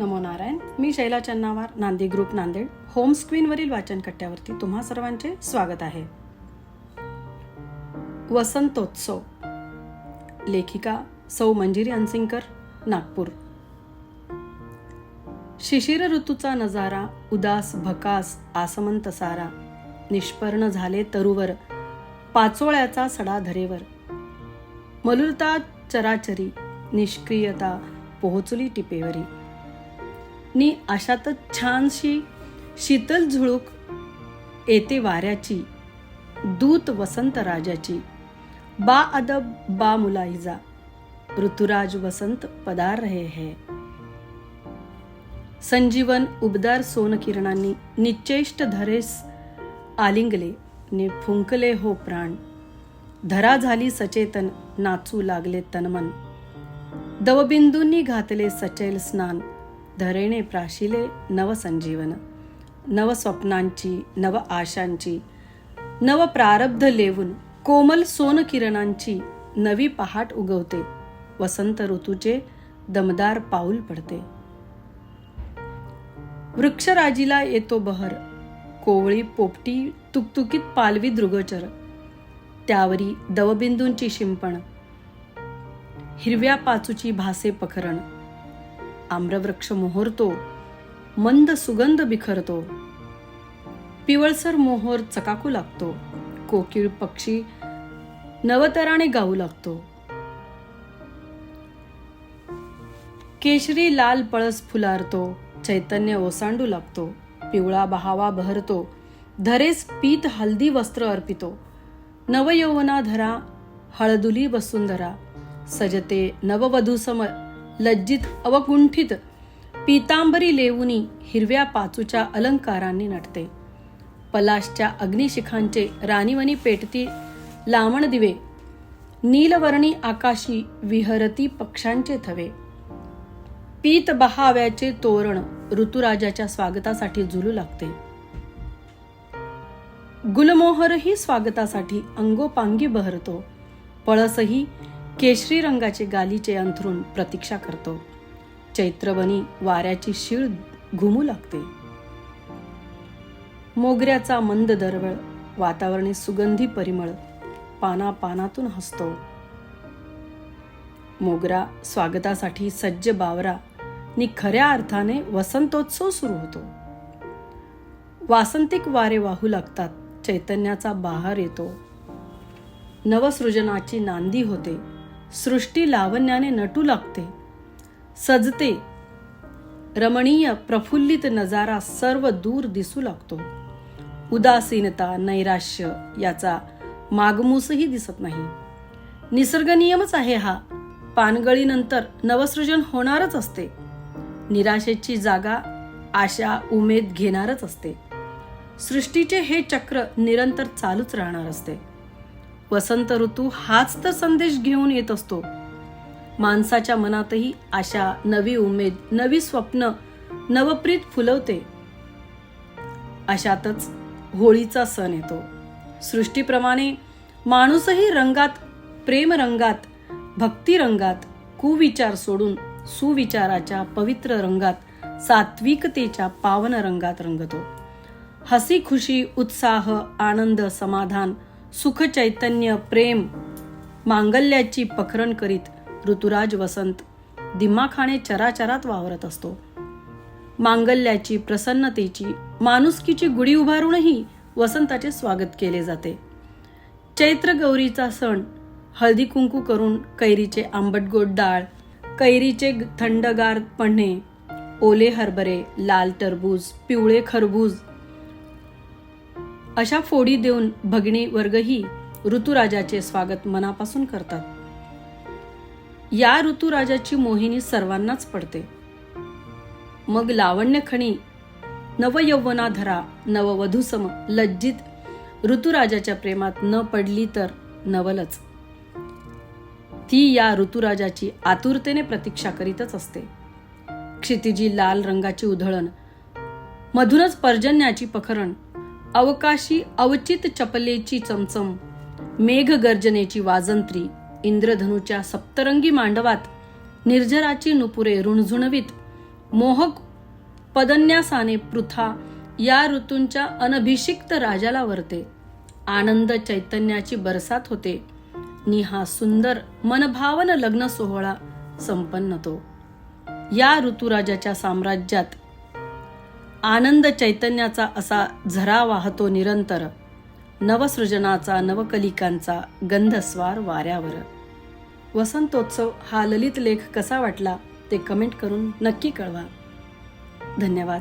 नमो नारायण. मी Shaila Channawar Nandi group Nanded. Home स्क्रीनवरील वाचन कट्ट्यावरती तुम्हा सर्वांचे स्वागत आहे. वसंतोत्सव. लेखिका सौ मंजिरी अनसिंकर नागपूर. शिशिर ऋतूचा नजारा उदास भकास आसमंत सारा. निष्पर्ण झाले तरुवर पाचोळ्याचा सडा धरेवर. मलुरता चराचरी निष्क्रियता पोहोचली टिपेवरी. नि अशातच छानशी शीतल झुळूक येते वाऱ्याची दूत वसंत राजाची. बा अदब बा मुलाईजा ऋतुराज वसंत पदार रहे है. संजीवन उबदार सोन किरणांनी धरेस आलिंगले ने फुंकले हो प्राण. धरा झाली सचेतन नाचू लागले तनमन. दवबिंदूंनी घातले सचेल स्नान. धरेणे प्राशिले नवसंजीवन नव स्वप्नांची नव आशांची नव प्रारब्ध लेवून कोमल सोन किरणांची नवी पहाट उगवते. वसंत ऋतूचे दमदार पाऊल पडते. वृक्षराजीला येतो बहर कोवळी पोपटी तुकतुकीत पालवी दृगचर त्यावरी दवबिंदूंची शिंपण हिरव्या पाचूची भासे पखरण आम्रवृक्ष मोहरतो मंद सुगंध बिखरतो. पिवळसर मोहोर चकाकू लागतो कोकिळ पक्षी नवतराने गाऊ लागतो. केशरी लाल पळस फुलारतो चैतन्य ओसांडू लागतो पिवळा बहावा बहरतो धरेस पीत हल्दी वस्त्र अर्पितो. नवयौवना धरा हळदुली बसुंधरा सजते नववधूसम लज्जित अवकुंठित पीतांबरी लेवुनी हिरव्या पाचूच्या अलंकारांनी नटते. पलाशच्या अग्निशिखांचे राणीवनी पेटती लावण दिवे. नीलवर्णी आकाशी विहरती पक्ष्यांचे थवे. पीत बहाव्याचे तोरण ऋतुराजाच्या स्वागतासाठी झुलू लागते. गुलमोहरही स्वागतासाठी अंगोपांगी बहरतो. पळसही केशरी रंगाचे गालीचे अंथरून प्रतीक्षा करतो. चैत्रवनी वाऱ्याची शीळ घुमू लागते. मोगऱ्याचा मंद दरवळ वातावरणी सुगंधी परिमळ पाना पानातून हसतो. मोगरा स्वागतासाठी सज्ज बावरा नि खऱ्या अर्थाने वसंतोत्सव सुरू होतो. वासंतिक वारे वाहू लागतात चैतन्याचा बहार येतो. नवसृजनाची नांदी होते. सृष्टी लावण्याने नटू लागते. सजते. रमणीय प्रफुल्लित नजारा सर्व दूर दिसू लागतो. उदासीनता नैराश्य याचा मागमूसही दिसत नाही. निसर्ग नियमच आहे हा. पानगळीनंतर नवसृजन होणारच असते. निराशेची जागा आशा उमेद घेणारच असते. सृष्टीचे हे चक्र निरंतर चालूच राहणार असते. वसंत ऋतू हाच तर संदेश घेऊन येत असतो. माणसाच्या मनातही आशा नवी उमेद नवी स्वप्न नवप्रीत फुलवते. अशातच होळीचा सण येतो. सृष्टीप्रमाणे माणूसही रंगात प्रेम रंगात कुविचार सोडून सुविचाराच्या पवित्र रंगात सात्विकतेच्या पावन रंगात. रंगतो हसी खुशी उत्साह आनंद समाधान सुख चैतन्य प्रेम मांगल्याची पखरण करीत ऋतुराज वसंत दिमाखाने चराचरात वावरत असतो. मांगल्याची प्रसन्नतेची माणुसकीची गुढी उभारूनही वसंताचे स्वागत केले जाते. चैत्र गौरीचा सण हळदी कुंकू करून कैरीचे आंबट गोड डाळ कैरीचे थंडगार पण्हे ओले हरभरे लाल टरबूज पिवळे खरबूज अशा फोडी देऊन भगिनी वर्गही ऋतुराजाचे स्वागत मनापासून करतात. या ऋतुराजाची मोहिनी सर्वांनाच पडते. मग लावण्य खणी नवयौवना धरा नववधूसम लज्जित ऋतुराजाच्या प्रेमात न पडली तर नवलच. ती या ऋतुराजाची आतुरतेने प्रतीक्षा करीतच असते. क्षितिजी लाल रंगाची उधळण मधूनच पर्जन्याची पखरण अवकाशी अवचित चपलेची चमचम मेघ गर्जनेची वाजंत्री इंद्रधनुच्या सप्तरंगी मांडवात निर्जराची नुपुरे रुणझुणवीत मोहक पदन्यासाने पृथा या ऋतूंच्या अनभिषिक्त राजाला वरते. आनंद चैतन्याची बरसात होते. नि हा सुंदर मनभावन लग्न सोहळा संपन्न तो. या ऋतुराजाच्या साम्राज्यात आनंद चैतन्याचा असा झरा वाहतो निरंतर. नवसृजनाचा नवकलिकांचा गंधस्वार वाऱ्यावर. वसंतोत्सव हा ललित लेख कसा वाटला ते कमेंट करून नक्की कळवा. धन्यवाद.